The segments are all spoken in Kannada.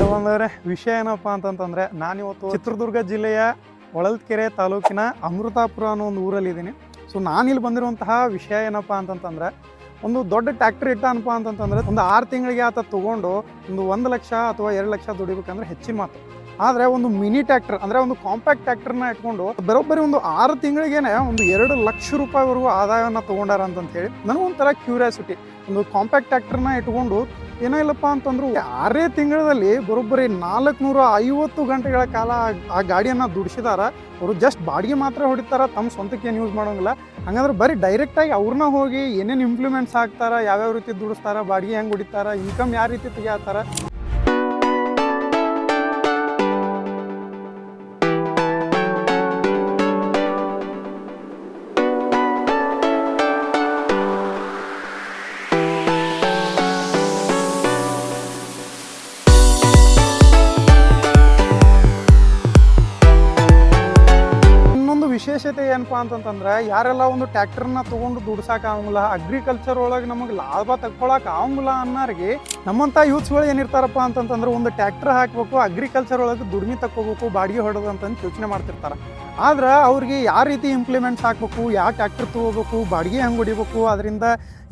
ರೈಟ್ ವಿಷಯ ಏನಪ್ಪಾ ಅಂತಂತಂದ್ರೆ ನಾನಿವತ್ತು ಚಿತ್ರದುರ್ಗ ಜಿಲ್ಲೆಯ ಹೊಳಲ್ಕೆರೆ ತಾಲೂಕಿನ ಅಮೃತಾಪುರ ಅನ್ನೋ ಒಂದು ಊರಲ್ಲಿ ಇದ್ದೀನಿ. ಸೊ ನಾನಿಲ್ಲಿ ಬಂದಿರುವಂತಹ ವಿಷಯ ಏನಪ್ಪ ಅಂತಂತಂದ್ರೆ ಒಂದು ದೊಡ್ಡ ಟ್ಯಾಕ್ಟ್ರಿ ಇಟ್ಟ ಅನ್ಪ ಅಂತಂತಂದ್ರೆ ಒಂದು ಆರು ತಿಂಗಳಿಗೆ ಆತ ತಗೊಂಡು ಒಂದು ಒಂದು ಲಕ್ಷ ಅಥವಾ ಎರಡು ಲಕ್ಷ ದುಡಿಬೇಕಂದ್ರೆ ಹೆಚ್ಚಿನ ಮಾತು. ಆದರೆ ಒಂದು ಮಿನಿ ಟ್ಯಾಕ್ಟರ್ ಅಂದರೆ ಒಂದು ಕಾಂಪ್ಯಾಕ್ಟ್ ಟ್ಯಾಕ್ಟರ್ನ ಇಟ್ಕೊಂಡು ಬರೋಬ್ಬರಿ ಒಂದು ಆರು ತಿಂಗಳಿಗೇನೆ ಒಂದು ಎರಡು ಲಕ್ಷ ರೂಪಾಯಿವರೆಗೂ ಆದಾಯವನ್ನು ತೊಗೊಂಡಾರ ಅಂತಂತ ಹೇಳಿ ನನಗೊಂಥರ ಕ್ಯೂರಿಯಾಸಿಟಿ. ಒಂದು ಕಾಂಪ್ಯಾಕ್ಟ್ ಟ್ಯಾಕ್ಟರ್ನ ಇಟ್ಕೊಂಡು ಏನೋ ಇಲ್ಲಪ್ಪ ಅಂತಂದ್ರು, ಆರೇ ತಿಂಗಳಲ್ಲಿ ಬರೋಬ್ಬರಿ ನಾಲ್ಕುನೂರ ಐವತ್ತು ಗಂಟೆಗಳ ಕಾಲ ಆ- ಗಾಡಿಯನ್ನ ದುಡಿಸಿದಾರ. ಅವರು ಜಸ್ಟ್ ಬಾಡಿಗೆ ಮಾತ್ರ ಹೊಡಿತಾರ, ತಮ್ಮ ಸ್ವಂತಕ್ಕೆ ಏನು ಯೂಸ್ ಮಾಡೋಂಗಿಲ್ಲ. ಹಂಗಂದ್ರೆ ಬರೀ ಡೈರೆಕ್ಟಾಗಿ ಅವ್ರನ್ನ ಹೋಗಿ ಏನೇನು ಇಂಪ್ಲಿಮೆಂಟ್ಸ್ ಹಾಕ್ತಾರ, ಯಾವ್ಯಾವ ರೀತಿ ದುಡಿಸ್ತಾರ, ಬಾಡಿಗೆ ಹೆಂಗೆ ಹೊಡಿತಾರ ಇನ್ಕಮ್ ಯಾವ ರೀತಿ ತೆಗಿತಾರ. ಏನಪ್ಪಾ ಅಂತಂತಂದ್ರೆ ಯಾರೆಲ್ಲ ಒಂದು ಟ್ಯಾಕ್ಟರ್ನ ತಗೊಂಡು ದುಡ್ಸಕ್ ಆಗಂಗಿಲ್ಲ ಅಗ್ರಿಕಲ್ಚರ್ ಒಳಗೆ ನಮಗೆ ಲಾಭ ತಕ್ಕೊಳಕ್ ಆಗಂಗಿಲ್ಲ ಅನ್ನೋರಿಗೆ ನಮ್ಮಂತ ಯೂತ್ಸ್ಗಳು ಏನಿರ್ತಾರಪ್ಪ ಅಂತಂತಂದ್ರೆ ಒಂದು ಟ್ಯಾಕ್ಟರ್ ಹಾಕ್ಬೇಕು ಅಗ್ರಿಕಲ್ಚರ್ ಒಳಗೆ ದುಡಿಮೆ ತಕ್ಕೋಬೇಕು, ಬಾಡಿಗೆ ಹೊಡೋದು ಅಂತಂದು ಯೋಚನೆ ಮಾಡ್ತಿರ್ತಾರ. ಆದ್ರೆ ಅವ್ರಿಗೆ ಯಾವ ರೀತಿ ಇಂಪ್ಲಿಮೆಂಟ್ಸ್ ಹಾಕ್ಬೇಕು, ಯಾವ ಟ್ಯಾಕ್ಟರ್ ತಗೋಬೇಕು, ಬಾಡಿಗೆ ಹೆಂಗೆ ಹೊಡಿಬೇಕು, ಅದರಿಂದ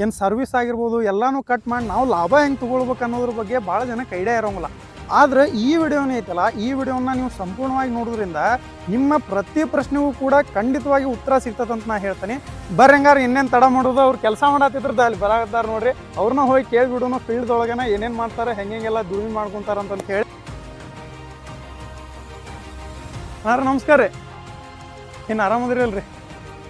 ಏನು ಸರ್ವಿಸ್ ಆಗಿರ್ಬೋದು, ಎಲ್ಲಾನು ಕಟ್ ಮಾಡಿ ನಾವು ಲಾಭ ಹೆಂಗೆ ತೊಗೊಳ್ಬೇಕು ಅನ್ನೋದ್ರ ಬಗ್ಗೆ ಭಾಳ ಜನಕ್ಕೆ ಐಡಿಯಾ ಇರೋಂಗಿಲ್ಲ. ಆದ್ರೆ ಈ ವಿಡಿಯೋನ ಐತಲ್ಲ, ಈ ವಿಡಿಯೋನ ನೀವು ಸಂಪೂರ್ಣವಾಗಿ ನೋಡೋದ್ರಿಂದ ನಿಮ್ಮ ಪ್ರತಿ ಪ್ರಶ್ನೆಗೂ ಕೂಡ ಖಂಡಿತವಾಗಿ ಉತ್ತರ ಸಿಗ್ತದಂತ ನಾ ಹೇಳ್ತೀನಿ. ಬರ್ರಿ ಹಂಗಾರೆ ಇನ್ನೇನು ತಡ ಮಾಡೋದು, ಅವ್ರು ಕೆಲಸ ಮಾಡತ್ತಿದ್ರದ ಅಲ್ಲಿ ಬರಾಗದ್ದಾರೆ ನೋಡ್ರಿ. ಅವ್ರನ್ನ ಹೋಗಿ ಕೇಳಿಬಿಡೋನು ಫೀಲ್ಡ್ ಒಳಗೇನ ಏನೇನು ಮಾಡ್ತಾರೆ ಹೆಂಗೆಲ್ಲ ದುಡಿಮೆ ಮಾಡ್ಕೊಂತಾರ ಅಂತ ಹೇಳಿ. ಹಾಂ ನಮಸ್ಕಾರ ರೀ. ಏನು ಆರಾಮದಿರಲ್ರಿ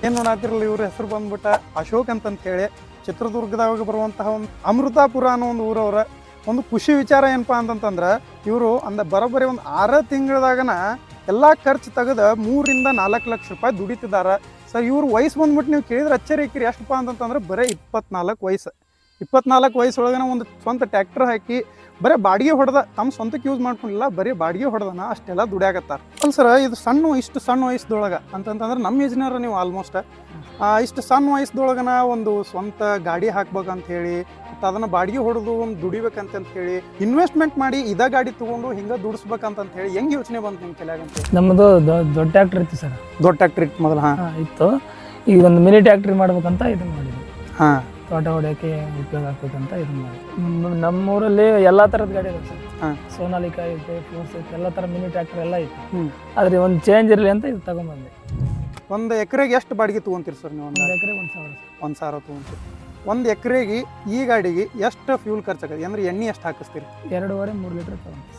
ಏನು ನೋಡಾತಿರಲ್ಲ ಇವ್ರ ಹೆಸರು ಬಂದ್ಬಿಟ್ಟ ಅಶೋಕ್ ಅಂತಂತ ಹೇಳಿ ಚಿತ್ರದುರ್ಗದಾಗ ಬರುವಂತಹ ಒಂದು ಅಮೃತಾಪುರ ಅನ್ನೋ ಒಂದು ಊರವ್ರ. ಒಂದು ಖುಷಿ ವಿಚಾರ ಏನಪ್ಪ ಅಂತಂತಂದ್ರೆ, ಇವರು ಅಂದ ಬರೋಬ್ಬರಿ ಒಂದು ಆರು ತಿಂಗಳದಾಗನ ಎಲ್ಲ ಖರ್ಚು ತೆಗೆದು ಮೂರಿಂದ ನಾಲ್ಕು ಲಕ್ಷ ರೂಪಾಯಿ ದುಡಿತಿದ್ದಾರೆ ಸರ್ ಇವ್ರ ವಯಸ್ಸು ಬಂದ್ಬಿಟ್ಟು ನೀವು ಕೇಳಿದ್ರೆ ಅಚ್ಚರಿಕಿರಿ ಎಷ್ಟಪ್ಪ ಅಂತಂತಂದ್ರೆ ಬರೀ ಇಪ್ಪತ್ನಾಲ್ಕು ವಯಸ್ಸು. ಇಪ್ಪತ್ನಾಲ್ಕು ವಯಸ್ಸೊಳಗನ ಒಂದು ಸ್ವಂತ ಟ್ಯಾಕ್ಟರ್ ಹಾಕಿ ಬರೀ ಬಾಡಿಗೆ ಹೊಡೆದ ತಮ್ಮ ಸ್ವಂತಕ್ಕೆ ಯೂಸ್ ಮಾಡ್ಕೊಂಡಿಲ್ಲ, ಬರೀ ಬಾಡಿಗೆ ಹೊಡೆದನ, ಅಷ್ಟೆಲ್ಲ ದುಡಿಯಾಕತ್ತಾರ. ಅಲ್ಲ ಸರ್ ಇದು ಸಣ್ಣ ಇಷ್ಟು ಸಣ್ಣ ವಯಸ್ಸದೊಳಗೆ, ಅಂತಂತಂದ್ರೆ ನಮ್ಮ ಏಜ್ನಾರ ನೀವು ಆಲ್ಮೋಸ್ಟ್ ಇಷ್ಟು ಸಣ್ಣ ವಯಸ್ಸದೊಳಗನ ಒಂದು ಸ್ವಂತ ಗಾಡಿ ಹಾಕ್ಬೇಕಂತ ಹೇಳಿ ಮತ್ತು ಅದನ್ನು ಬಾಡಿಗೆ ಹೊಡೆದು ಒಂದು ದುಡಿಬೇಕಂತ ಹೇಳಿ ಇನ್ವೆಸ್ಟ್ಮೆಂಟ್ ಮಾಡಿ ಇದ ಗಾಡಿ ತೊಗೊಂಡು ಹಿಂಗೆ ದುಡಿಸ್ಬೇಕಂತ ಹೇಳಿ ಹೆಂಗೆ ಯೋಚನೆ ಬಂತು ನಿಮ್ಮ ತಲೆಯಾಗಂತ ನಮ್ಮದು ದೊ- ದೊಡ್ಡ ಟ್ಯಾಕ್ಟ್ರ್ ಇತ್ತು ಸರ್. ದೊಡ್ಡ ಟ್ಯಾಕ್ಟ್ರಿ ಮೊದಲು ಹಾಂ. ಇತ್ತು. ಈಗ ಒಂದು ಮಿನಿ ಟ್ಯಾಕ್ಟ್ರಿ ಮಾಡ್ಬೇಕಂತ ಇದನ್ನ ಮಾಡಿದ್ವಿ. ಹಾಂ. ತೋಟ ಹೊಡೆಯೋಕೆ ಉಪಯೋಗ ಆಗ್ತದಂತ ಇದನ್ನ ಮಾಡಿದ್ವಿ. ನಮ್ಮೂರಲ್ಲಿ ಎಲ್ಲ ಥರದ ಗಾಡಿ ಇದೆ ಸರ್. ಹಾಂ. ಸೋನಾಲಿಕಾ ಐತೆ ಫೋರ್ಸ್ ಐತೆ ಎಲ್ಲ ಥರ ಮಿನಿ ಟ್ಯಾಕ್ಟರ್ ಎಲ್ಲ ಐತೆ. ಹ್ಞೂ ಆದ್ರೆ ಒಂದು ಚೇಂಜ್ ಇರಲಿ ಅಂತ ಇದು ತಗೊಂಬಂದೆ ಒಂದು ಎಕರೆಗೆ ಎಷ್ಟು ಬಾಡಿಗೆ ತೊಗೊಂತೀರಿ ಸರ್ ನೀವು? ಒಂದು ಎಕರೆಗೆ ಎಕರೆ ಒಂದು ಸಾವಿರ ಒಂದು ಸಾವಿರ ತೊಗೊಂತೀರಿ. ಒಂದು ಎಕರೆಗೆ ಈ ಗಾಡಿಗೆ ಎಷ್ಟು ಫ್ಯೂಲ್ ಖರ್ಚಾಗತ್ತೆ ಅಂದ್ರೆ ಎಣ್ಣೆ ಎಷ್ಟು ಹಾಕಿಸ್ತೀರಿ? ಎರಡೂವರೆ ಮೂರು ಲೀಟರ್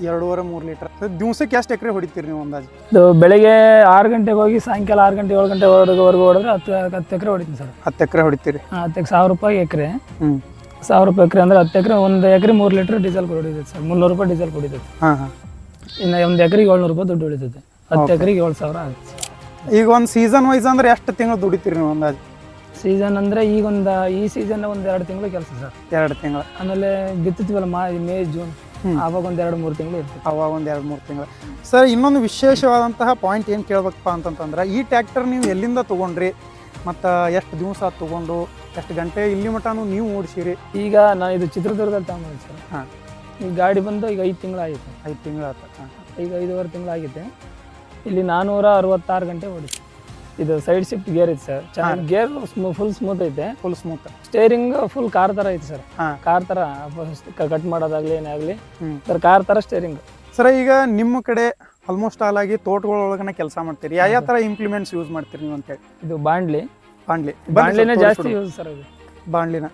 ಎರಡೂವರೆ ಮೂರು ಲೀಟರ್. ದಿವಸಕ್ಕೆ ಎಷ್ಟು ಎಕರೆ ಹೊಡಿತೀರಿ ನೀವು ಅಂದಾಜು? ಇದು ಬೆಳಿಗ್ಗೆ ಆರು ಗಂಟೆಗೆ ಹೋಗಿ ಸಾಯಂಕಾಲ ಆರು ಗಂಟೆ ಏಳು ಗಂಟೆ ಗಂಟೆವರೆಗೂ ಹೊಡೆದ್ರೆ ಹತ್ತು ಹತ್ತು ಎಕರೆ ಹೊಡಿತೀನಿ ಸರ್. ಹತ್ತು ಎಕರೆ ಹೊಡಿತೀರಿ? ಹತ್ತು ಸಾವಿರ ರೂಪಾಯಿ ಎಕರೆ. ಹ್ಞೂ ಸಾವಿರ ರೂಪಾಯಿ ಎಕರೆ ಅಂದ್ರೆ ಹತ್ತು ಎಕರೆ ಒಂದು ಎಕರೆ ಮೂರು ಲೀಟರ್ ಡೀಸೆಲ್ ಹೊಡಿತೈತೆ ಸರ್. ಮುನ್ನೂರು ರೂಪಾಯಿ ಡೀಸೆಲ್ ಹೊಡಿತೈತೆ. ಹಾಂ ಹಾಂ. ಇನ್ನು ಒಂದು ಎಕರೆಗೆ ಏಳ್ನೂರು ರೂಪಾಯಿ ದುಡ್ಡು ಉಳಿತೈತೆ ಹತ್ತು ಎಕರೆಗೆ ಏಳು ಸಾವಿರ ಆಗುತ್ತೆ ಈಗ ಒಂದು ಸೀಸನ್ ವೈಸ್ ಅಂದ್ರೆ ಎಷ್ಟು ತಿಂಗಳು ದುಡಿತೀರಿ ನೀವು ಅಂದಾಜು? ಸೀಸನ್ ಅಂದರೆ ಈಗ ಒಂದು ಈ ಸೀಸನ್ ಒಂದು ಎರಡು ತಿಂಗಳು ಕೆಲಸ ಸರ್. ಎರಡು ತಿಂಗಳು. ಆಮೇಲೆ ಬಿತ್ತುತ್ತೀವಲ್ಲ ಮಾ ಮೇ ಜೂನ್ ಅವಾಗ ಆವಾಗ ಒಂದು ಎರಡು ಮೂರು ತಿಂಗಳು ಇರ್ತದೆ. ಅವಾಗ ಒಂದು ಎರಡು ಮೂರು ತಿಂಗಳು. ಸರ್ ಇನ್ನೊಂದು ವಿಶೇಷವಾದಂತಹ ಪಾಯಿಂಟ್ ಏನು ಕೇಳ್ಬೇಕಪ್ಪ ಅಂತಂತಂದ್ರೆ ಈ ಟ್ಯಾಕ್ಟರ್ ನೀವು ಎಲ್ಲಿಂದ ತಗೊಂಡ್ರಿ? ಮತ್ತು ಎಷ್ಟು ದಿವಸ ತೊಗೊಂಡು ಎಷ್ಟು ಗಂಟೆ ಇಲ್ಲಿ ಮಟನೂ ನೀವು ಓಡಿಸಿರಿ? ಈಗ ನಾನು ಇದು ಚಿತ್ರದುರ್ಗದಲ್ಲಿ ತಗೊಂಡಿದ್ದೆ ಸರ್. ಹಾಂ. ಈ ಗಾಡಿ ಬಂದು ಈಗ ಐದು ತಿಂಗಳು ಆಯಿತು. ಐದು ತಿಂಗಳು ಆಯ್ತು. ಈಗ ಐದೂವರೆ ತಿಂಗಳು ಆಗಿದೆ. ಇಲ್ಲಿ ನಾನ್ನೂರ ಅರವತ್ತಾರು ಗಂಟೆ ಓಡಿತ್ತು ಇದು ಸೈಡ್ ಶಿಫ್ಟ್ ಗೇರ್ ಐತೆ ಸರ್ ಚೆನ್ನಾಗಿ ಗೇರ್ ಫುಲ್ ಸ್ಮೂತ್ ಐತೆ. Full smooth steering full car ತರ ಐತೆ ಸರ್ ಕಾರ್ ತರ ಕಟ್ ಮಾಡೋದಾಗ್ಲಿ ಏನೇ ಆಗಲಿ ಹ್ಮ್. ಸರ್ ಕಾರ್ ತರ ಸ್ಟೇರಿಂಗ್ ಸರ್ ಈಗ ನಿಮ್ಮ ಕಡೆ ಆಲ್ಮೋಸ್ಟ್ ಆಲ್ ಆಗಿ ತೋಟಗಳೊಳಗನೆ ಕೆಲಸ ಮಾಡ್ತೀರಿ. ಯಾವ ಯಾವ ತರ ಇಂಪ್ಲಿಮೆಂಟ್ಸ್ ಯೂಸ್ ಮಾಡ್ತೀರಿ ನೀವು ಅಂತೇಳಿ ಇದು ಬಾಂಡ್ಲಿ ಬಾಂಡ್ಲಿ ಬಾಂಡ್ಲಿನೇ ಜಾಸ್ತಿ ಯೂಸ್ ಸರ್ ಇದು. ಬಾಂಡ್ಲಿನ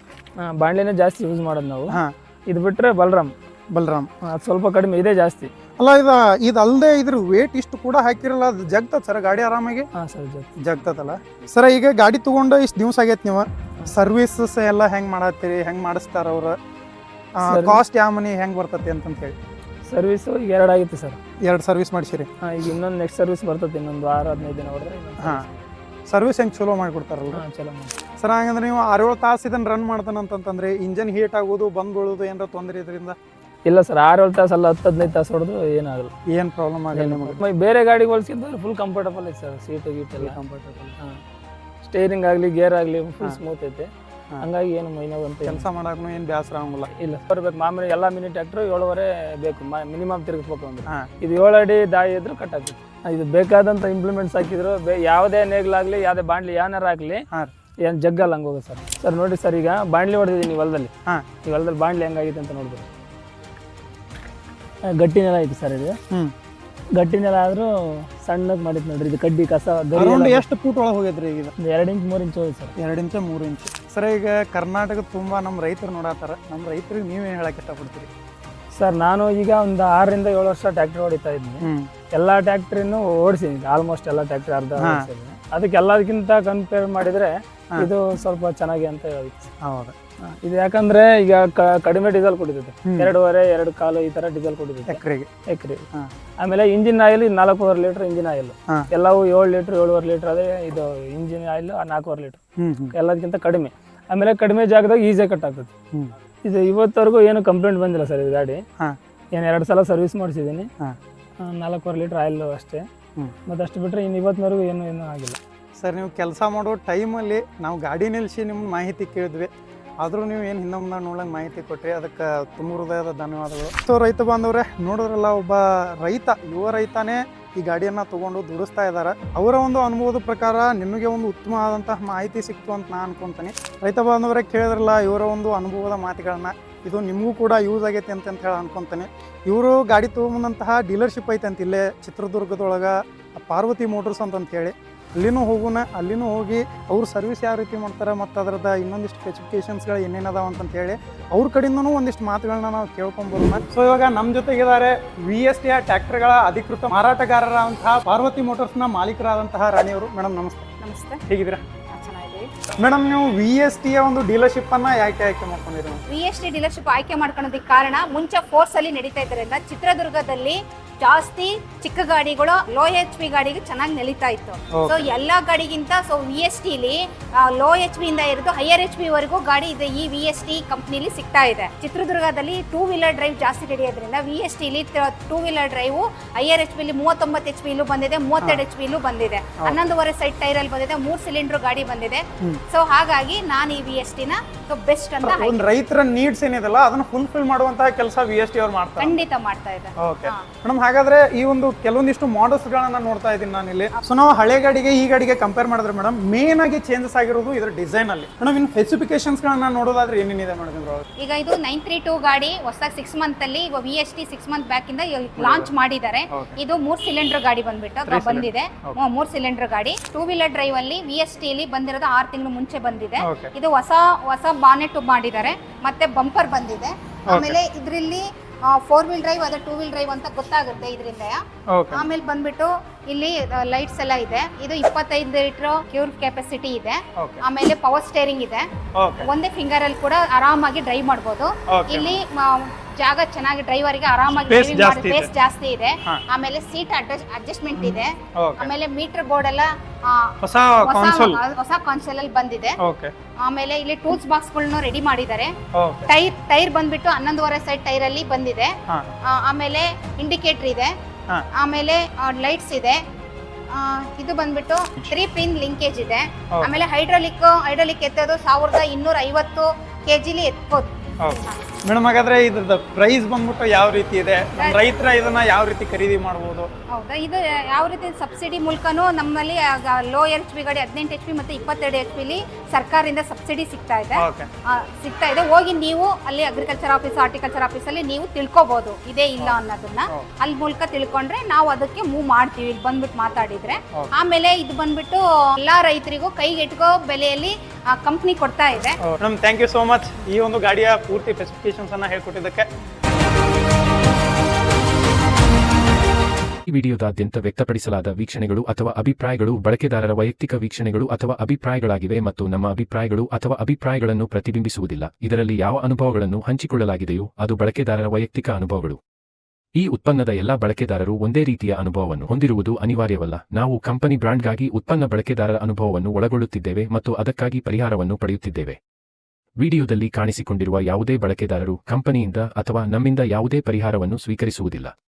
ಬಾಂಡ್ಲಿನ ಜಾಸ್ತಿ ಯೂಸ್ ಮಾಡೋದು ನಾವು. ಇದು ಬಿಟ್ರೆ ಬಲರಾಮ್. ಬಲರಾಮ್. ಅದು ಸ್ವಲ್ಪ ಕಡಿಮೆ ಇದೆ ಜಾಸ್ತಿ. ಅಲ್ಲ ಇದು ಇದ ಅಲ್ಲದೆ ಇದ್ರ ವೇಟ್ ಇಷ್ಟು ಕೂಡ ಹಾಕಿರಲ್ಲ ಅದು ಜಗ್ತದ ಸರ್ ಗಾಡಿ ಆರಾಮಾಗಿ? ಹಾಂ ಸರ್ ಜಗ್ತದಲ್ಲ. ಸರ್ ಈಗ ಗಾಡಿ ತಗೊಂಡು ಇಷ್ಟು ದಿವ್ಸ ಆಗೈತೆ ನೀವು? ಸರ್ವಿಸಸ್ ಎಲ್ಲ ಹೆಂಗೆ ಮಾಡತ್ತೀರಿ ಹೆಂಗೆ ಮಾಡಿಸ್ತಾರ ಅವ್ರ? Service- ಕಾಸ್ಟ್ ಯಾವ ಮನಿ ಹೆಂಗೆ ಬರ್ತತಿ ಅಂತಂತ ಹೇಳಿ. ಸರ್ವಿಸು ಈಗ ಎರಡು ಆಗಿತ್ತು ಸರ್. ಎರಡು ಸರ್ವಿಸ್ ಮಾಡಿಸಿರಿ. ಹಾಂ ಈಗ ಇನ್ನೊಂದು ನೆಕ್ಸ್ಟ್ ಸರ್ವಿಸ್ ಬರ್ತದೆ ಇನ್ನೊಂದು ವಾರ ಹದಿನೈದು ದಿನ ಹೊಡೆದ್ರೆ ಹಾಂ. ಸರ್ವಿಸ್ ಹೆಂಗೆ ಚಲೋ ಮಾಡಿಕೊಡ್ತಾರಲ್ಲ ಹಾಂ ಚಲೋ ಮಾಡಿ ಸರ್ ಹಂಗಂದ್ರೆ ನೀವು ಆರೇಳು ತಾಸು ಇದನ್ನು ರನ್ ಮಾಡ್ತಾನಂತಂದ್ರೆ ಇಂಜನ್ ಹೀಟ್ ಆಗೋದು ಬಂದ್ ಬೀಳೋದು ಏನಾರ ತೊಂದರೆ ಇದರಿಂದ? ಇಲ್ಲ ಸರ್ ಆರು ಏಳು ತಾಸು ಅಲ್ಲ ಹತ್ತು ಹದಿನೈದು ತಾಸು ಹೊಡೆದು ಏನಾಗಲ್ಲ. ಏನು ಪ್ರಾಬ್ಲಮ್ ಆಗಲ್ಲ ನಿಮಗೆ? ಮೈ ಬೇರೆ ಗಾಡಿ ಹೋಲಿಸಿದ್ರೆ ಫುಲ್ ಕಂಫರ್ಟಬಲ್ ಐತೆ ಸರ್ ಸೀಟ್ ಗೀಟ್ ಎಲ್ಲ. ಕಂಫರ್ಟಬಲ್ ಹಾಂ. ಸ್ಟೇರಿಂಗ್ ಆಗಲಿ ಗೇರ್ ಆಗಲಿ ಫುಲ್ ಸ್ಮೂತ್ ಐತೆ. ಹಂಗಾಗಿ ಏನು ಮೈನಾಗ ಅಂತ ಕೆಲಸ ಮಾಡೋಕ್ಕೂ ಏನು ಬೇಸರ ಆಗಂಗಿಲ್ಲ. ಇಲ್ಲ ಬರ್ಬೇಕು. ಮಾಮೂಲಿ ಎಲ್ಲ ಮಿನಿ ಟ್ಯಾಕ್ಟ್ರು ಏಳುವರೆ ಬೇಕು. ಮಿನಿಮಮ್ ತಿರುಗಿಸ್ಬೇಕು ಅಂದ್ರೆ. ಇದು ಏಳು ಅಡಿ ದಾಯಿ ಇದ್ರು ಕಟ್ ಆಗ್ತದೆ. ಇದು ಬೇಕಾದಂಥ ಇಂಪ್ಲಿಮೆಂಟ್ಸ್ ಹಾಕಿದ್ರು ಬೇ ಯಾವುದೇ ನೇಗ್ಲಾಗಲಿ ಯಾವುದೇ ಬಾಂಡ್ಲಿ ಏನಾರ ಆಗಲಿ ಏನು ಜಗ್ಗಲ್ಲ ಹಂಗೆ ಹೋಗುತ್ತೆ ಸರ್. ಸರ್ ನೋಡಿ ಸರ್ ಈಗ ಬಾಂಡ್ಲಿ ಹೊಡೆದಿದ್ದೀನಿ ಹೊಲದಲ್ಲಿ. ಹಾಂ. ಈ ಹೊಲದಲ್ಲಿ ಬಾಂಡ್ಲಿ ಹೆಂಗಾಗಿದೆ ಅಂತ ನೋಡ್ಬೋದು ಆ, ಗಟ್ಟಿ ನೆಲ ಐತಿ ಸರ್ ಇದು. ಹ್ಞೂ ಗಟ್ಟಿ ನೆಲ ಆದ್ರೂ ಸಣ್ಣಗೆ ಮಾಡಿತ್ತು ನೋಡ್ರಿ ಇದು ಕಡ್ಡಿ ಕಸ ಗರಿ ಅರೌಂಡ್ ಎಲ್ಲ. ಎಷ್ಟು ಫೂಟ್ ಒಳಗೆ ಹೋಗೈತ್ರಿ ಈಗ? ಇದು ಎರಡು ಇಂಚ್ ಮೂರು ಇಂಚ್ ಹೋಗಿ ಸರ್. ಎರಡು ಇಂಚ ಮೂರು ಇಂಚ್. ಸರ್ ಈಗ ಕರ್ನಾಟಕ ತುಂಬ ನಮ್ಮ ರೈತರು ನೋಡತ್ತಾರ ನಮ್ಮ ರೈತರಿಗೆ ನೀವೇನು ಹೇಳಕ್ಕೆ ಇಷ್ಟಪಡ್ತೀರಿ? ಸರ್ ನಾನು ಈಗ ಒಂದು ಆರರಿಂದ ಏಳು ವರ್ಷ ಟ್ರ್ಯಾಕ್ಟರ್ ಹೊಡಿತಾ ಇದ್ದೀನಿ. ಹ್ಞೂ ಎಲ್ಲ ಟ್ಯಾಕ್ಟ್ರಿನೂ ಓಡಿಸಿದ್ದೀನಿ ಆಲ್ಮೋಸ್ಟ್ ಎಲ್ಲ ಟ್ಯಾಕ್ಟ್ರಿ ಅರ್ಧ. ಓಡಿಸಿದ್ದೀನಿ ಅದಕ್ಕೆ ಎಲ್ಲದಕ್ಕಿಂತ ಕಂಪೇರ್ ಮಾಡಿದ್ರೆ ಇದು ಸ್ವಲ್ಪ ಚೆನ್ನಾಗಿ ಅಂತ ಹೇಳಿ ಹೌದು. ಇದು ಯಾಕಂದ್ರೆ ಈಗ ಕ- ಕಡಿಮೆ ಡೀಸೆಲ್ ಕೊಟ್ಟಿದ್ದೆ ಎರಡೂವರೆ ಎರಡು ಕಾಲು ಈ ತರ ಡೀಸೆಲ್ ಕೊಟ್ಟಿದ್ದೆ ಎಕರೆಗೆ. ಎಕ್ರಿ. ಆಮೇಲೆ ಇಂಜಿನ್ ಆಯಿಲ್ ನಾಲ್ಕೂವರೆ ಲೀಟರ್ ಇಂಜಿನ್ ಆಯಿಲ್. ಹಾ. ಎಲ್ಲವೂ ಏಳು ಲೀಟರ್ ಏಳುವರೆ ಲೀಟರ್ ಅದೇ ಇದು ಇಂಜಿನ್ ಆಯಿಲ್ ನಾಲ್ಕೂವರೆ ಲೀಟರ್. ಎಲ್ಲದಕ್ಕಿಂತ ಕಡಿಮೆ. ಆಮೇಲೆ ಕಡಿಮೆ ಜಾಗದಾಗ ಈಸಿಯಾಗಿ ಕಟ್ ಆಗ್ತದೆ. ಇದು ಇವತ್ತವರೆಗೂ ಏನು ಕಂಪ್ಲೇಂಟ್ ಬಂದಿಲ್ಲ ಸರ್ ಇದು ಗಾಡಿ. ಹಾಂ. ಏನು ಎರಡು ಸಲ ಸರ್ವಿಸ್ ಮಾಡಿಸಿದ್ದೀನಿ. ಹಾಂ. ನಾಲ್ಕೂವರೆ ಲೀಟರ್ ಆಯಿಲ್ ಅಷ್ಟೇ. ಮತ್ತೆ ಮತ್ತು ಅಷ್ಟು ಬಿಟ್ಟರೆ ಇನ್ನು ಇವತ್ತಿನವರೆಗೂ ಏನು ಏನೂ ಆಗಿಲ್ಲ. ಸರ್ ನೀವು ಕೆಲಸ ಮಾಡೋ ಟೈಮಲ್ಲಿ ನಾವು ಗಾಡಿ ನಿಲ್ಲಿಸಿ ನಿಮ್ಮ ಮಾಹಿತಿ ಕೇಳಿದ್ವಿ. ಆದರೂ ನೀವು ಏನು ಹಿಂದೆ ಮುಂದೆ ಮಾಹಿತಿ ಕೊಟ್ರಿ, ಅದಕ್ಕೆ ತುಂಬ ಹೃದಯದ ಧನ್ಯವಾದಗಳು. ಸೊ ರೈತ ಬಾಂಧವ್ರೆ, ನೋಡಿದ್ರಲ್ಲ ಒಬ್ಬ ರೈತ, ಯುವ ರೈತನೇ ಈ ಗಾಡಿಯನ್ನು ತಗೊಂಡು ದುಡಿಸ್ತಾ ಇದ್ದಾರೆ ಅವರ ಒಂದು ಅನುಭವದ ಪ್ರಕಾರ ನಿಮಗೆ ಒಂದು ಉತ್ತಮವಾದಂತಹ ಮಾಹಿತಿ ಸಿಕ್ತು ಅಂತ ನಾನು ಅನ್ಕೊಂತೀನಿ. ರೈತ ಬಾಂಧವರೇ, ಕೇಳಿದ್ರಲ್ಲ ಇವರ ಒಂದು ಅನುಭವದ ಮಾತುಗಳನ್ನ, ಇದು ನಿಮಗೂ ಕೂಡ ಯೂಸ್ ಆಗೈತಿ ಅಂತ ಅಂತ ಹೇಳಿ ಅನ್ಕೊಂತೀನಿ. ಇವರು ಗಾಡಿ ತೊಗೊಂಬಂದಂತಹ ಡೀಲರ್ಶಿಪ್ ಐತೆ ಅಂತ ಇಲ್ಲೇ ಚಿತ್ರದುರ್ಗದೊಳಗೆ ಪಾರ್ವತಿ ಮೋಟರ್ಸ್ ಅಂತಂತ ಹೇಳಿ. ಅಲ್ಲಿನೂ ಹೋಗೋಣ ಅಲ್ಲಿನೂ ಹೋಗಿ ಅವ್ರ ಸರ್ವಿಸ್ ಯಾವ ರೀತಿ ಮಾಡ್ತಾರೆ ಮತ್ತು ಅದರದ ಇನ್ನೊಂದಿಷ್ಟು ಸ್ಪೆಸಿಫಿಕೇಶನ್ಸ್ಗಳು ಏನೇನದಾವ ಅಂತಂತ ಹೇಳಿ ಅವ್ರ ಕಡೆಯಿಂದನೂ ಒಂದಿಷ್ಟು ಮಾತುಗಳನ್ನ ನಾವು ಕೇಳ್ಕೊಂಬರೋಣ ಸೊ ಇವಾಗ ನಮ್ಮ ಜೊತೆಗಿದ್ದಾರೆ ವಿ ಎಸ್ ಟಿ ಟ್ರ್ಯಾಕ್ಟರ್ಗಳ ಅಧಿಕೃತ ಮಾರಾಟಗಾರರಾದಂತಹ ಪಾರ್ವತಿ ಮೋಟರ್ಸ್ನ ಮಾಲೀಕರಾದಂತಹ ರಾಣಿಯವರು ಮೇಡಮ್ ನಮಸ್ತೆ. ನಮಸ್ತೆ. ಹೇಗಿದ್ದೀರಾ? ಮೇಡಮ್ ನೀವು ವಿ ಎಸ್ ಟಿ ಒಂದು ಡೀಲರ್ಶಿಪ್ ಅನ್ನ ಯಾಕೆ ಆಯ್ಕೆ ಮಾಡ್ಕೊಂಡಿರೋ ವಿ ಎಸ್ ಟಿ ಡೀಲರ್ಶಿಪ್ ಆಯ್ಕೆ ಮಾಡ್ಕೊಳ್ಳೋದಕ್ಕೆ ಕಾರಣ ಮುಂಚೆ ಫೋರ್ಸ್ ಅಲ್ಲಿ ನಡೀತಾ ಇದ್ರಿಂದ ಚಿತ್ರದುರ್ಗದಲ್ಲಿ ಜಾಸ್ತಿ ಚಿಕ್ಕ ಗಾಡಿಗಳು ಲೋ ಎಚ್ ಪಿ ಗಾಡಿಗೆ ಚೆನ್ನಾಗಿ ನೆಲಿತಾ ಇತ್ತು. ಸೊ ಎಲ್ಲಾ ಗಾಡಿಗಿಂತ ಸೊ ವಿ ಎಸ್ ಟಿಲಿ ಲೋ ಎಚ್ ಪಿ ಇಂದ ಇರೋದು ಹೈಯರ್ ಎಚ್ ಪಿ ವರೆಗೂ ಗಾಡಿ ಇದೆ ಈ ವಿ ಎಸ್ ಟಿ ಕಂಪ್ನಿಲಿ ಸಿಗ್ತಾ ಇದೆ. ಚಿತ್ರದುರ್ಗದಲ್ಲಿ ಟೂ ವೀಲರ್ ಡ್ರೈವ್ ಜಾಸ್ತಿ ನಡೆಯೋದ್ರಿಂದ V S ಟಿಲಿ two wheeler drive higher H ಪಿಲಿ ಮೂವತ್ತೊಂಬತ್ತು ಎಚ್ ಪಿ ಬಂದಿದೆ ಮೂವತ್ತೆರಡು ಎಚ್ ಪಿಲೂ ಬಂದಿದೆ. ಹನ್ನೊಂದುವರೆ ಸೈಡ್ ಟೈರ್ ಅಲ್ಲಿ ಬಂದಿದೆ ಮೂರ್ ಸಿಲಿಂಡರ್ ಗಾಡಿ ಬಂದಿದೆ. ಸೊ ಹಾಗಾಗಿ ನಾನು ಈ ವಿ ಎಸ್ ಟಿನ ಬೆಸ್ಟ್ ಅಂತ ಒಂದು ರೈತರ ನೀಡ್ಸ್ ಏನಿದೆಲ್ಲ ಅದನ್ನ ಫುಲ್ಫಿಲ್ ಮಾಡುವಂತಹ ಕೆಲಸ ವಿ ಎಸ್ ಟಿ ಅವ್ರು ಮಾಡ್ತಾರೆ. ಖಂಡಿತ ಮಾಡ್ತಾ ಇದೆ ಓಕೆ ಮೇಡಮ್ ಹಾಗಾದ್ರೆ ಈ ಒಂದು ಕೆಲವೊಂದಿಷ್ಟು ಮಾಡಲ್ಸ್ ಗಳನ್ನ ನೋಡ್ತಾ ಇದ್ದೀನಿ ನಾನು ಇಲ್ಲಿ ಸೊ ನಾವು ಹಳೆ ಗಾಡಿಗೆ ಈ ಗಾಡಿಗೆ ಕಂಪೇರ್ ಮಾಡಿದ್ರೆ ಮೇಡಮ್ ಮೇನ್ ಆಗಿ ಚೇಂಜಸ್ ಆಗಿರೋದು ಇದರ ಡಿಸೈನ್ ಅಲ್ಲಿ. ಮೇಡಮ್ ಇನ್ನು ಸ್ಪೆಸಿಫಿಕೇಶನ್ಸ್ ಗಳನ್ನ ನೋಡೋದಾದ್ರೆ ಏನೇನಿದೆ ಮೇಡಮ್ ಈಗ ಇದು ನೈನ್ ತ್ರೀ ಟೂ ಗಾಡಿ ಹೊಸದಾಗಿ ಸಿಕ್ಸ್ ಮಂತ್ ಅಲ್ಲಿ V S T six month back ಇಂದ ಲಾಂಚ್ ಮಾಡಿದ್ದಾರೆ. ಇದು ಮೂರ್ ಸಿಲಿಂಡರ್ ಗಾಡಿ ಬಂದ್ಬಿಟ್ಟು ಬಂದಿದೆ. ಮೂರ್ ಸಿಲಿಂಡರ್ ಗಾಡಿ. ಟೂ ವೀಲರ್ ಡ್ರೈವ್ ಅಲ್ಲಿ ವಿ ಎಸ್ ಟಿ ಅಲ್ಲಿ ಬಂದಿರೋದು ಆರು ತಿಂಗಳು ಮುಂಚೆ ಬಂದಿದೆ. ಇದು ಹೊಸ ಹೊಸ ಬಾನೆಟ್ ಮಾಡಿದ್ದಾರೆ. ಮತ್ತೆ ಬಂಪರ್ ಬಂದಿದೆ. ಆಮೇಲೆ ಇದರಲ್ಲಿ ಫೋರ್ ವೀಲ್ ಡ್ರೈವ್ ಅದೇ ಟೂ ವೀಲ್ ಡ್ರೈವ್ ಅಂತ ಗೊತ್ತಾಗುತ್ತೆ ಇದರಿಂದ. ಆಮೇಲೆ ಬಂದ್ಬಿಟ್ಟು ಇಲ್ಲಿ ಲೈಟ್ಸ್ ಎಲ್ಲ ಇದೆ. ಇದು ಇಪ್ಪತ್ತೈದು ಲೀಟರ್ ಕ್ಯೂರ್ ಕೆಪಾಸಿಟಿ ಇದೆ. ಆಮೇಲೆ ಪವರ್ ಸ್ಟೇರಿಂಗ್ ಇದೆ. ಒಂದೇ ಫಿಂಗರ್ ಅಲ್ಲಿ ಕೂಡ ಆರಾಮಾಗಿ ಡ್ರೈವ್ ಮಾಡಬಹುದು ಇಲ್ಲಿ ಜಾಗ ಚೆನ್ನಾಗಿ ಡ್ರೈವರ್ಗೆ ಆರಾಮಾಗಿ Space ಡ್ರೈವಿಂಗ್ ಜಾಸ್ತಿ ಮಾಡಿ ಇದೆ. ಸ್ಪೇಸ್ ಜಾಸ್ತಿ ಇದೆ. ಹಾ. ಆಮೇಲೆ ಸೀಟ್ ಅಡ್ಜಸ್ಟ್ಮೆಂಟ್ ಇದೆ. ಆಮೇಲೆ ಮೀಟರ್ ಬೋರ್ಡ್ ಎಲ್ಲ ಆ, ಹೊಸ ಹೊಸ ಕಾನ್ಸೋಲ್ ಹೊಸ ಕಾನ್ಸಲ್ ಅಲ್ಲಿ ಬಂದಿದೆ. ಓಕೆ ಆಮೇಲೆ ಇಲ್ಲಿ ಟೂಲ್ಸ್ ಬಾಕ್ಸ್ ಗಳನ್ನ ರೆಡಿ ಮಾಡಿದ್ದಾರೆ. ಓಕೆ ಟೈರ್ ಟೈರ್ ಬಂದ್ಬಿಟ್ಟು ಹನ್ನೊಂದುವರೆ ಸೈಡ್ ಟೈರ್ ಅಲ್ಲಿ ಬಂದಿದೆ. ಹಾ. ಆ, ಆಮೇಲೆ ಇಂಡಿಕೇಟರ್ ಇದೆ. ಹಾ. ಆಮೇಲೆ ಲೈಟ್ಸ್ ಇದೆ. ಆ, ಇದು ಬಂದ್ಬಿಟ್ಟು ತ್ರೀ ಪಿನ್ ಲಿಂಕೇಜ್ ಇದೆ. ಆಮೇಲೆ ಹೈಡ್ರಾಲಿಕ್ ಹೈಡ್ರಾಲಿಕ್ ಎತ್ತೋದು ಸಾವಿರದ ಇನ್ನೂರ ಐವತ್ತು ಕೆ ಜಿಲಿ ಎತ್ಬೋದು. ಮೇಡಮ್ ಹಾಗಾದ್ರೆ ಇದ್ರದ್ದು ಪ್ರೈಸ್ ಬಂದ್ಬಿಟ್ಟು ಯಾವ ರೀತಿ ಇದೆ? ನಮ್ಮ ರೈತರ ಇದನ್ನ ಯಾವ ರೀತಿ ಖರೀದಿ ಮಾಡಬಹುದು ಹೌದಾ? ಇದು ಯಾವ ರೀತಿ ಸಬ್ಸಿಡಿ ಮೂಲಕನೂ ನಮ್ಮಲ್ಲಿ ಲೋ ಎಚ್ ಪಿ ಗಾಡಿ ಹದಿನೆಂಟು ಎಚ್ ಪಿ ಮತ್ತೆ ಇಪ್ಪತ್ತೆರಡು ಎಚ್ ಪಿಲಿ ಸರ್ಕಾರದಿಂದ ಸಬ್ಸಿಡಿ ಸಿಗ್ತಾ ಇದೆ. ಆ, ಸಿಗ್ತಾ ಇದೆ. ಹೋಗಿ ನೀವು ಅಲ್ಲಿ ಅಗ್ರಿಕಲ್ಚರ್ ಆಫೀಸ್ ಹಾರ್ಟಿಕಲ್ಚರ್ ಆಫೀಸಲ್ಲಿ ನೀವು ತಿಳ್ಕೊಬಹುದು ಇದೇ ಇಲ್ಲ ಅನ್ನೋದನ್ನ ಅಲ್ಲಿ ಮೂಲಕ ತಿಳ್ಕೊಂಡ್ರೆ ನಾವು ಅದಕ್ಕೆ ಮೂವ್ ಮಾಡ್ತೀವಿ. ಇಲ್ಲಿ ಬಂದ್ಬಿಟ್ಟು ಮಾತಾಡಿದ್ರೆ. ಆಮೇಲೆ ಇದು ಬಂದ್ಬಿಟ್ಟು ಎಲ್ಲಾ ರೈತರಿಗೂ ಕೈಗೆಟ್ಕೋ ಬೆಲೆಯಲ್ಲಿ ಕಂಪ್ನಿ ಕೊಡ್ತಾ ಇದೆ. Madam thank you so much ಈ ಒಂದು ಗಾಡಿಯ ಪೂರ್ತಿ ಸ್ಪೆಸಿಫಿಕೇಶನ್ಸ್ ಅನ್ನ ಹೇಳ್ಕೊಟ್ಟಿದ್ದಕ್ಕೆ. ಈ ವಿಡಿಯೋದಾದ್ಯಂತ ವ್ಯಕ್ತಪಡಿಸಲಾದ ವೀಕ್ಷಣೆಗಳು ಅಥವಾ ಅಭಿಪ್ರಾಯಗಳು ಬಳಕೆದಾರರ ವೈಯಕ್ತಿಕ ವೀಕ್ಷಣೆಗಳು ಅಥವಾ ಅಭಿಪ್ರಾಯಗಳಾಗಿವೆ ಮತ್ತು ನಮ್ಮ ಅಭಿಪ್ರಾಯಗಳು ಅಥವಾ ಅಭಿಪ್ರಾಯಗಳನ್ನು ಪ್ರತಿಬಿಂಬಿಸುವುದಿಲ್ಲ. ಇದರಲ್ಲಿ ಯಾವ ಅನುಭವಗಳನ್ನು ಹಂಚಿಕೊಳ್ಳಲಾಗಿದೆಯೋ ಅದು ಬಳಕೆದಾರರ ವೈಯಕ್ತಿಕ ಅನುಭವಗಳು. ಈ ಉತ್ಪನ್ನದ ಎಲ್ಲಾ ಬಳಕೆದಾರರು ಒಂದೇ ರೀತಿಯ ಅನುಭವವನ್ನು ಹೊಂದಿರುವುದು ಅನಿವಾರ್ಯವಲ್ಲ. ನಾವು ಕಂಪನಿ ಬ್ರಾಂಡ್ಗಾಗಿ ಉತ್ಪನ್ನ ಬಳಕೆದಾರರ ಅನುಭವವನ್ನು ಒಳಗೊಳ್ಳುತ್ತಿದ್ದೇವೆ ಮತ್ತು ಅದಕ್ಕಾಗಿ ಪರಿಹಾರವನ್ನು ಪಡೆಯುತ್ತಿದ್ದೇವೆ. ವಿಡಿಯೋದಲ್ಲಿ ಕಾಣಿಸಿಕೊಂಡಿರುವ ಯಾವುದೇ ಬಳಕೆದಾರರು ಕಂಪನಿಯಿಂದ ಅಥವಾ ನಮ್ಮಿಂದ ಯಾವುದೇ ಪರಿಹಾರವನ್ನು ಸ್ವೀಕರಿಸುವುದಿಲ್ಲ.